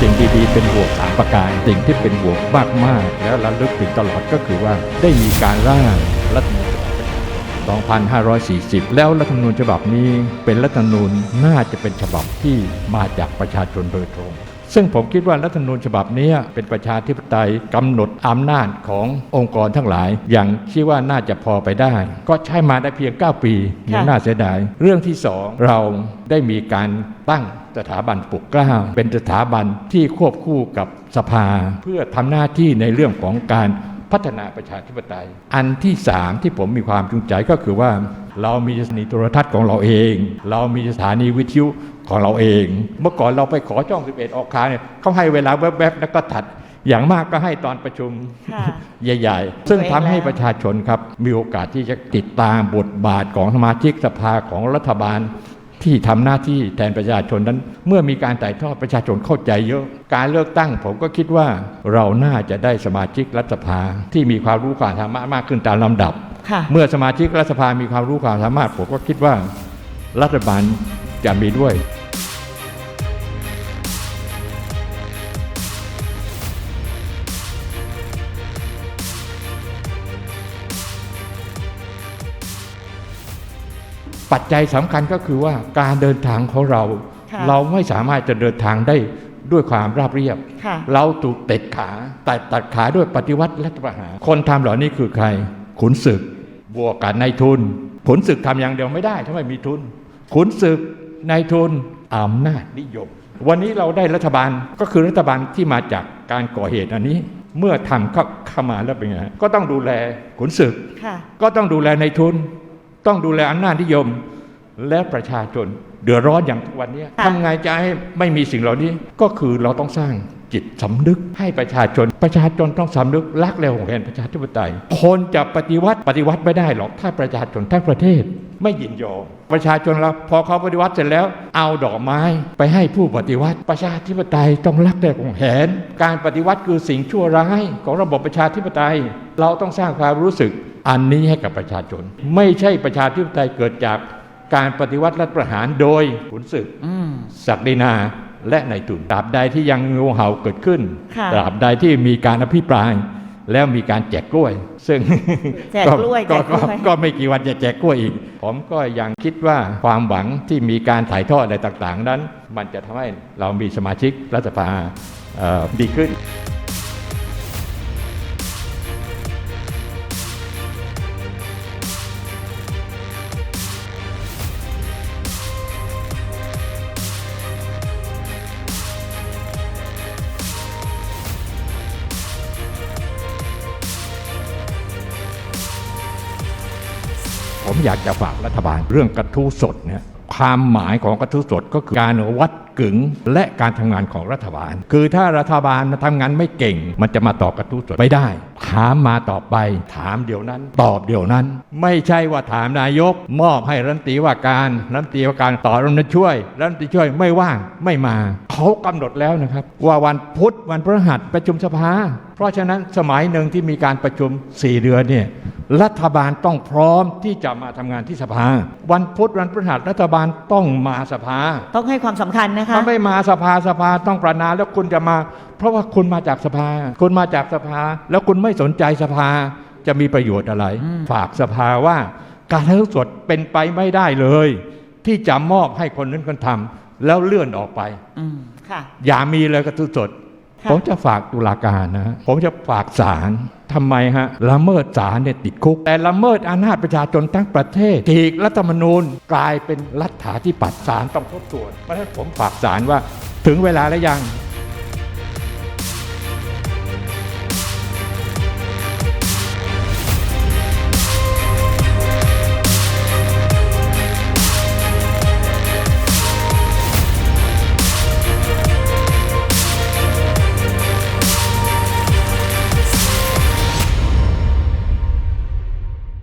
สิ่งดีๆเป็นบวกสามประการสิ่งที่เป็นบวกมากๆแล้วระลึกถึงตลอดก็คือว่าได้มีการร่างรัฐธรรมนูญ2540 แล้วรัฐธรรมนูญฉบับนี้เป็นรัฐธรรมนูญน่าจะเป็นฉบับที่มาจากประชาชนโดยตรง ซึ่งผมคิดว่ารัฐธรรมนูญฉบับนี้เป็นประชาธิปไตยกำหนดอำนาจขององค์กรทั้งหลาย อย่างที่ว่าน่าจะพอไปได้ ก็ใช้มาได้เพียง 9 ปียังน่าเสียดาย เรื่องที่สองเราได้มีการตั้งสถาบันปลุกเกล้าเป็นสถาบันที่ควบคู่กับสภา เพื่อทำหน้าที่ในเรื่องของการ พัฒนาประชาธิปไตย อันที่สามที่ผมมีความจูงใจก็คือว่า เรามีสถานีโทรทัศน์ของเราเอง เรามีสถานีวิทยุของเราเอง เมื่อก่อนเราไปขอช่อง 11 ออกค้าเนี่ยเขาให้เวลาแวบๆแล้วก็ถัดอย่างมากก็ให้ตอนประชุมค่ะใหญ่ ๆ ซึ่งทำให้ตัวเองแล้วประชาชนครับ มีโอกาสที่จะติดตามบทบาทของสมาชิกสภาของรัฐบาล ที่ทำหน้าที่แทนประชาชนนั้น เมื่อมีการถ่ายทอดประชาชนเข้าใจเยอะ การเลือกตั้งผมก็คิดว่าเราน่าจะได้สมาชิกรัฐสภาที่มีความรู้ความสามารถมากขึ้นตามลำดับค่ะเมื่อสมาชิกรัฐสภามีความรู้ความสามารถผมก็คิดว่า รัฐบาลจะมีด้วย ปัจจัยสำคัญก็คือว่าการเดินทางของเราค่ะเราไม่สามารถจะเดินทางได้ด้วยความราบเรียบค่ะเราถูกเตะขาตัดตัดขาด้วยปฏิวัติรัฐประหารคนทำเหล่านี้คือใคร ขุนศึก บวกกับนายทุน ขุนศึกทำอย่างเดียวไม่ได้ถ้าไม่มีทุน ขุนศึกนายทุนอำนาจนิยม วันนี้เราได้รัฐบาลก็คือรัฐบาลที่มาจากการก่อเหตุอันนี้ เมื่อทำเข้าเข้ามาแล้วเป็นไงก็ต้องดูแลขุนศึกค่ะก็ต้องดูแลในายทุน ต้องดูแลอำนาจนิยมและประชาชนเดือดร้อนอย่างทุกวันนี้ค่ะทำไงจะให้ไม่มีสิ่งเหล่านี้ก็คือเราต้องสร้างจิตสำนึกให้ประชาชน ประชาชนต้องสำนึกรักและหวงแหนประชาธิปไตย คนจะปฏิวัติปฏิวัติไม่ได้หรอกถ้าประชาชนทั้งประเทศไม่ยินยอมประชาชนเราพอเขาปฏิวัติเสร็จแล้ว เอาดอกไม้ไปให้ผู้ปฏิวัติ ประชาธิปไตยต้องรักและหวงแหน การปฏิวัติคือสิ่งชั่วร้ายของระบบประชาธิปไตย เราต้องสร้างความรู้สึก อันนี้ให้กับประชาชน ไม่ใช่ประชาธิปไตยเกิดจากการปฏิวัติรัฐประหารโดยขุนศึกอืมศักดินาและนายทุนตราบใดที่ยังงูเห่าเกิดขึ้นค่ะตราบใดที่มีการอภิปราย แล้วมีการแจกกล้วย ซึ่งแจกกล้วยก็แจกกล้วยก็ก็ไม่กี่วันจะแจกกล้วยอีก ผมก็ยังคิดว่าความหวังที่มีการถ่ายทอดอะไรต่างๆ นั้น มันจะทำให้เรามีสมาชิกรัฐสภาเอ่อดีขึ้น ผมอยากจะฝากรัฐบาลเรื่องกระทู้สดเนี่ยความหมายของกระทู้สดก็คือการวัดกึ๋งและการทำงานของรัฐบาล คือถ้ารัฐบาลทำงานไม่เก่ง มันจะมาตอบกระทู้สดไม่ได้ ถามมาตอบไป ถามเดี๋ยวนั้น ตอบเดี๋ยวนั้น ไม่ใช่ว่าถามนายก มอบให้รัฐมนตรีว่าการรัฐมนตรีว่าการต่อรัฐมนตรีช่วยรัฐมนตรีช่วยไม่ว่างไม่มา เขากำหนดแล้วนะครับ ว่าวันพุธวันพฤหัสประชุมสภา เพราะฉะนั้นสมัยหนึ่งที่มีการประชุม 4 เดือนเนี่ย รัฐบาลต้องพร้อมที่จะมาทำงานที่สภา วันพุธวันพฤหัสรัฐบาลต้องมาสภา ต้องให้ความสำคัญนะคะถ้าไม่มาสภาสภาต้องประนามแล้วคุณจะมา เพราะว่าคุณมาจากสภา คุณมาจากสภา แล้วคุณไม่สนใจสภาจะมีประโยชน์อะไร ฝากสภาว่า การทสดเป็นไปไม่ได้เลย ที่จะมอบให้คนนั้นคนทำแล้วเลื่อนออกไปอืมค่ะอย่ามีเลยกระทุสดค่ะ ผมจะฝากตุลาการนะ ผมจะฝากศาลทำไมฮะละเมิดศาลเนี่ยติดคุก แต่ละเมิดอำนาจประชาชนทั้งประเทศถีกรัฐธรรมนูญกลายเป็นรัฐาธิปัตย์ศาลต้องทบทวนเพราะฉะนั้นผมฝากศาลว่าถึงเวลาแล้วยัง